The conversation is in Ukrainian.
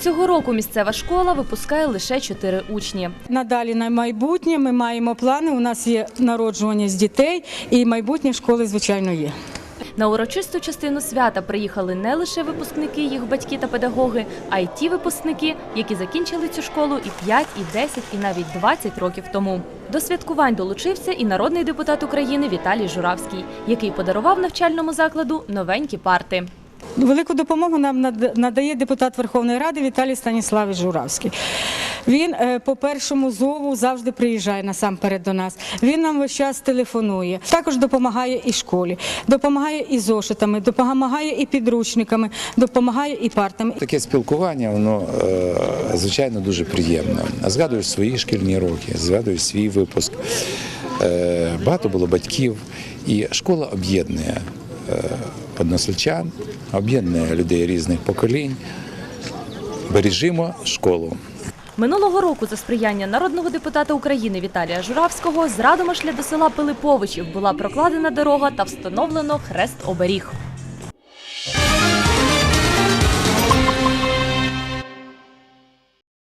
Цього року місцева школа випускає лише чотири учні. Надалі на майбутнє ми маємо плани. У нас є народжуваність дітей, і майбутнє школи, звичайно, є. На урочисту частину свята приїхали не лише випускники, їх батьки та педагоги, а й ті випускники, які закінчили цю школу і 5, і 10, і навіть 20 років тому. До святкувань долучився і народний депутат України Віталій Журавський, який подарував навчальному закладу новенькі парти. Велику допомогу нам надає депутат Верховної Ради Віталій Станіславович Журавський. Він е, по першому зову завжди приїжджає насамперед до нас. Він нам весь час телефонує. Також допомагає і школі, допомагає і зошитами, допомагає і підручниками, допомагає і партами. Таке спілкування, воно е, звичайно дуже приємне. Згадуєш свої шкільні роки, згадуєш свій випуск. Е, Багато було батьків, і школа об'єднує односельчан, об'єднує людей різних поколінь. Бережімо школу. Минулого року за сприяння народного депутата України Віталія Журавського з Радомишля до села Пилиповичів була прокладена дорога та встановлено хрест-оберіг.